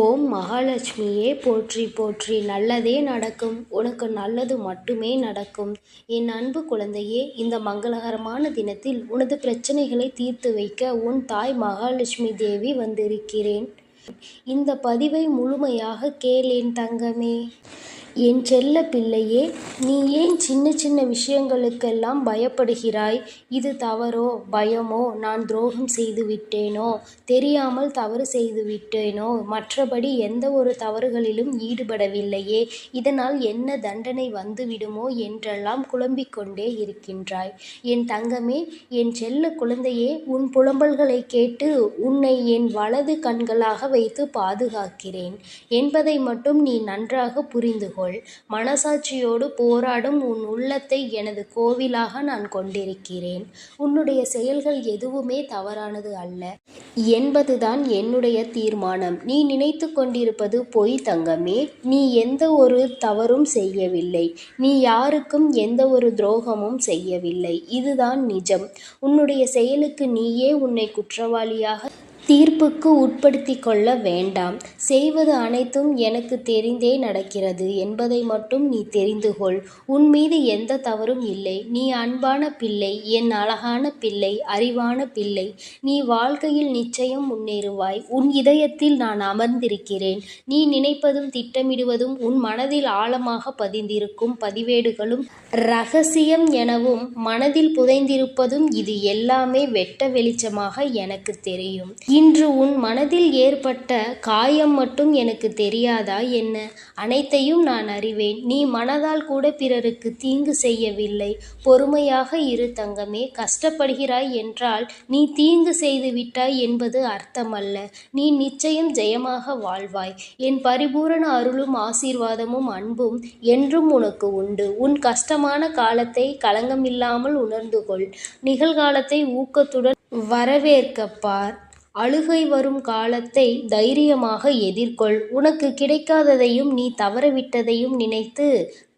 ஓம் மகாலட்சுமியே போற்றி போற்றி. நல்லதே நடக்கும். உனக்கு நல்லது மட்டுமே நடக்கும். என் அன்பு குழந்தையே இந்த மங்களகரமான தினத்தில் உனது பிரச்சனைகளை தீர்த்து வைக்க உன் தாய் மகாலட்சுமி தேவி வந்திருக்கிறேன். இந்த பதிவை முழுமையாக கேளேன் தங்கமே. என் செல்ல பிள்ளையே நீ ஏன் சின்ன சின்ன விஷயங்களுக்கெல்லாம் பயப்படுகிறாய்? இது தவறோ பயமோ? நான் துரோகம் செய்து விட்டேனோ? தெரியாமல் தவறு செய்து விட்டேனோ? மற்றபடி எந்த ஒரு தவறுகளிலும் ஈடுபடவில்லையே. இதனால் என்ன தண்டனை வந்துவிடுமோ என்றெல்லாம் குழம்பிக் கொண்டே இருக்கின்றாய். என் தங்கமே என் செல்ல குழந்தையே உன் புலம்பல்களை கேட்டு உன்னை என் வலது கண்களாக வைத்து பாதுகாக்கிறேன். என்பதை மட்டும் நீ நன்றாக புரிந்து கொள் மனசாட்சியோடு போராடும் உன் உள்ளத்தை எனது கோவிலாக நான் கொண்டிருக்கிறேன். உன்னுடைய செயல்கள் எதுவுமே தவறானது அல்ல. என்பதுதான் என்னுடைய தீர்மானம். நீ நினைத்து கொண்டிருப்பது பொய் தங்கமே. நீ எந்த ஒரு தவறும் செய்யவில்லை. நீ யாருக்கும் எந்த ஒரு துரோகமும் செய்யவில்லை. இதுதான் நிஜம். உன்னுடைய செயலுக்கு நீயே உன்னை குற்றவாளியாக தீர்ப்புக்கு உட்படுத்தி கொள்ள வேண்டாம். செய்வது அனைத்தும் எனக்கு தெரிந்தே நடக்கிறது. என்பதை மட்டும் நீ தெரிந்து கொள். உன் மீது எந்த தவறும் இல்லை. நீ அன்பான பிள்ளை என் அழகான பிள்ளை அறிவான பிள்ளை. நீ வாழ்க்கையில் நிச்சயம் முன்னேறுவாய். உன் இதயத்தில் நான் அமர்ந்திருக்கிறேன். நீ நினைப்பதும் திட்டமிடுவதும் உன் மனதில் ஆழமாக பதிந்திருக்கும் பதிவேடுகளும் ரகசியம் எனவும் மனதில் புதைந்திருப்பதும் இது எல்லாமே வெட்ட வெளிச்சமாக எனக்கு தெரியும். இன்று உன் மனதில் ஏற்பட்ட காயம் மட்டும் எனக்கு தெரியாதா என்ன? அனைத்தையும் நான் அறிவேன். நீ மனதால் கூட பிறருக்கு தீங்கு செய்யவில்லை. பொறுமையாக இரு தங்கமே. கஷ்டப்படுகிறாய் என்றால் நீ தீங்கு செய்து விட்டாய் என்பது அர்த்தமல்ல. நீ நிச்சயம் ஜெயமாக வாழ்வாய். என் பரிபூரண அருளும் ஆசீர்வாதமும் அன்பும் என்றும் உனக்கு உண்டு. உன் கஷ்டமான காலத்தை களங்கமில்லாமல் உணர்ந்து கொள் நிகழ்காலத்தை ஊக்கத்துடன் வரவேற்கப்பார் அழுகை வரும் காலத்தை தைரியமாக எதிர்கொள். உனக்கு கிடைக்காததையும் நீ தவறவிட்டதையும் நினைத்து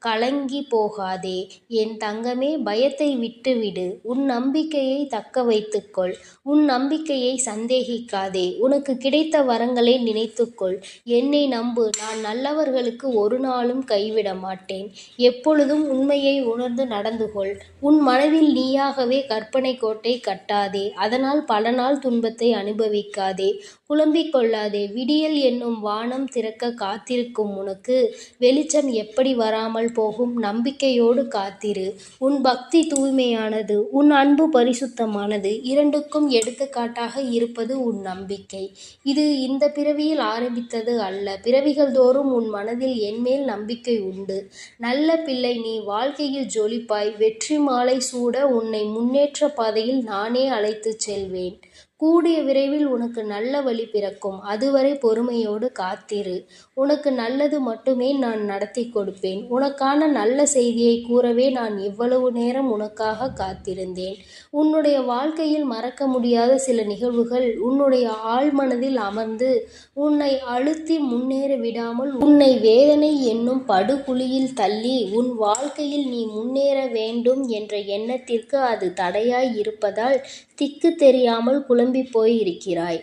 கலங்கி போகாதே. என் தங்கமே பயத்தை விட்டுவிடு. உன் நம்பிக்கையை தக்க வைத்துக்கொள். உன் நம்பிக்கையை சந்தேகிக்காதே. உனக்கு கிடைத்த வரங்களை நினைத்துக்கொள். என்னை நம்பு. நான் நல்லவர்களுக்கு ஒரு நாளும் கைவிட மாட்டேன். எப்பொழுதும் உண்மையை உணர்ந்து நடந்து கொள். உன் மனதில் நீயாகவே கற்பனை கோட்டை கட்டாதே. அதனால் பல நாள் துன்பத்தை அனுபவிக்காதே. குழம்பிக் கொள்ளாதே. விடியல் என்னும் வானம் திறக்க காத்திருக்கும் உனக்கு. வெளிச்சம் எப்படி வராமல் போகும் நம்பிக்கையோடு காத்திரு. உன் பக்தி தூய்மையானது உன் அன்பு பரிசுத்தமானது இரண்டுக்கும் எடுத்துக்காட்டாக இருப்பது உன் நம்பிக்கை. இது இந்த பிறவியில் ஆரம்பித்தது அல்ல. பிறவிகள் தோறும் உன் மனதில் என்மேல் நம்பிக்கை உண்டு. நல்ல பிள்ளை நீ வாழ்க்கையில் ஜொலிப்பாய். வெற்றி மாலை சூட உன்னை முன்னேற்ற பாதையில் நானே அழைத்துச் செல்வேன். கூடிய விரைவில் உனக்கு நல்ல வழி பிறக்கும். அதுவரை பொறுமையோடு காத்திரு. உனக்கு நல்லது மட்டுமே நான் நடத்தி கொடுப்பேன். உனக்கான நல்ல செய்தியை கூறவே நான் இவ்வளவு நேரம் உனக்காக காத்திருந்தேன். உன்னுடைய வாழ்க்கையில் மறக்க முடியாத சில நிகழ்வுகள் உன்னுடைய ஆழ்மனதில் அமர்ந்து உன்னை அழுத்தி முன்னேற விடாமல் உன்னை வேதனை என்னும் படுகுழியில் தள்ளி உன் வாழ்க்கையில் நீ முன்னேற வேண்டும் என்ற எண்ணத்திற்கு அது தடையாய் இருப்பதால் திக்கு தெரியாமல் குழம்பி போயிருக்கிறாய்.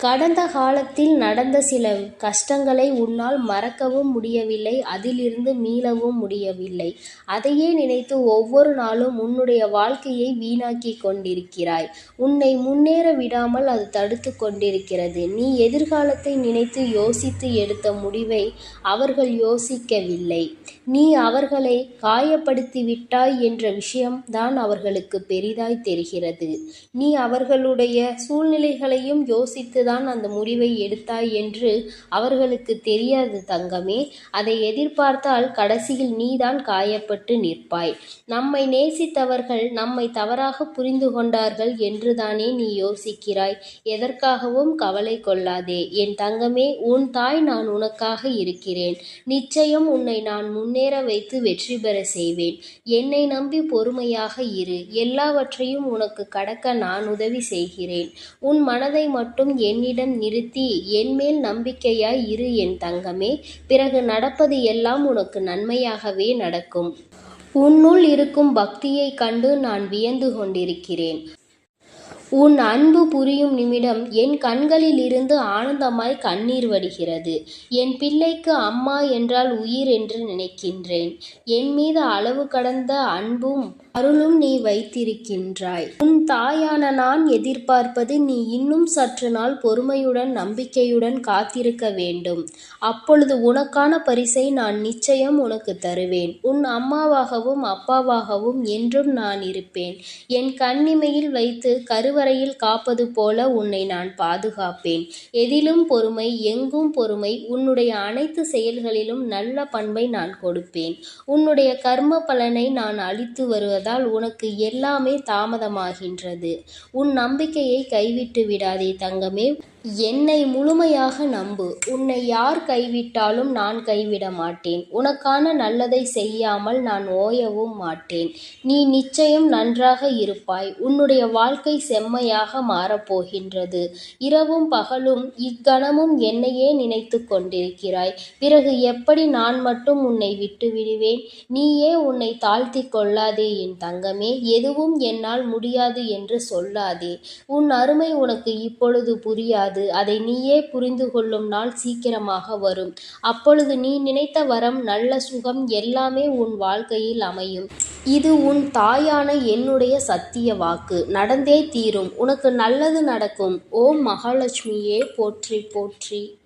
கடந்த காலத்தில் நடந்த சில கஷ்டங்களை உன்னால் மறக்கவும் முடியவில்லை அதிலிருந்து மீளவும் முடியவில்லை. அதையே நினைத்து ஒவ்வொரு நாளும் உன்னுடைய வாழ்க்கையை வீணாக்கி கொண்டிருக்கிறாய். உன்னை முன்னேற விடாமல் அது தடுத்து கொண்டிருக்கிறது. நீ எதிர்காலத்தை நினைத்து யோசித்து எடுத்த முடிவை அவர்கள் யோசிக்கவில்லை. நீ அவர்களை காயப்படுத்தி விட்டாய் என்ற விஷயம்தான் அவர்களுக்கு பெரிதாய் தெரிகிறது. நீ அவர்களுடைய சூழ்நிலைகளையும் யோசித்து தான் அந்த முடிவை எடுத்தாய் என்று அவர்களுக்கு தெரியாது தங்கமே. அதை எதிர்பார்த்தால் கடைசியில் நீதான் காயப்பட்டு நிற்பாய். நம்மை நேசித்தவர்கள் நம்மை தவறாக புரிந்து கொண்டார்கள் என்றுதானே நீ யோசிக்கிறாய். எதற்காகவும் கவலை கொள்ளாதே. என் தங்கமே உன் தாய் நான் உனக்காக இருக்கிறேன். நிச்சயம் உன்னை நான் முன்னேற வைத்து வெற்றி பெற செய்வேன். என்னை நம்பி பொறுமையாக இரு. எல்லாவற்றையும் உனக்கு கடக்க நான் உதவி செய்கிறேன். உன் மனதை மட்டும் என் என்னிடம் நிறுத்தி என்மேல் நம்பிக்கையாய் இரு என் தங்கமே பிறகு நடப்பது எல்லாம் உனக்கு நன்மையாகவே நடக்கும் உன்னுள் இருக்கும் பக்தியைக் கண்டு நான் வியந்து கொண்டிருக்கிறேன் உன் அன்பு புரியும் நிமிடம் என் கண்களில் இருந்து ஆனந்தமாய் கண்ணீர் வடிகிறது. என் பிள்ளைக்கு அம்மா என்றால் உயிர் என்று நினைக்கின்றேன். என் மீது அளவு கடந்த அன்பும் அருளும் நீ வைத்திருக்கின்றாய். உன் தாயான நான் எதிர்பார்ப்பது நீ இன்னும் சற்று நாள் பொறுமையுடன் நம்பிக்கையுடன் காத்திருக்க வேண்டும். அப்பொழுது உனக்கான பரிசை நான் நிச்சயம் உனக்கு தருவேன். உன் அம்மாவாகவும் அப்பாவாகவும் என்றும் நான் இருப்பேன். என் கண்ணிமையில் வைத்து கருவறையில் காப்பது போல உன்னை நான் பாதுகாப்பேன். எதிலும் பொறுமை எங்கும் பொறுமை உன்னுடைய அனைத்து செயல்களிலும் நல்ல பண்பை நான் கொடுப்பேன். உன்னுடைய கர்ம பலனை நான் அளித்து வருவதால் உனக்கு எல்லாமே தாமதமாகின்றது. உன் நம்பிக்கையை கைவிட்டு விடாதே தங்கமே. என்னை முழுமையாக நம்பு. உன்னை யார் கைவிட்டாலும் நான் கைவிட மாட்டேன். உனக்கான நல்லதை செய்யாமல் நான் ஓயவும் மாட்டேன். நீ நிச்சயம் நன்றாக இருப்பாய். உன்னுடைய வாழ்க்கை செம்மையாக மாறப்போகின்றது. இரவும் பகலும் இக்கணமும் என்னையே நினைத்து கொண்டிருக்கிறாய். பிறகு எப்படி நான் மட்டும் உன்னை விட்டு விடுவேன்? நீயே உன்னை தாழ்த்திக் கொள்ளாதே என் தங்கமே. எதுவும் என்னால் முடியாது என்று சொல்லாதே. உன் அருமை உனக்கு இப்பொழுது புரியாது. அதை நீயே புரிந்து கொள்ளும் நாள் சீக்கிரமாக வரும். அப்பொழுது நீ நினைத்த வரம் நல்ல சுகம் எல்லாமே உன் வாழ்க்கையில் அமையும். இது உன் தாயான என்னுடைய சத்திய வாக்கு. நடந்தே தீரும். உனக்கு நல்லது நடக்கும். ஓம் மகாலட்சுமியே போற்றி போற்றி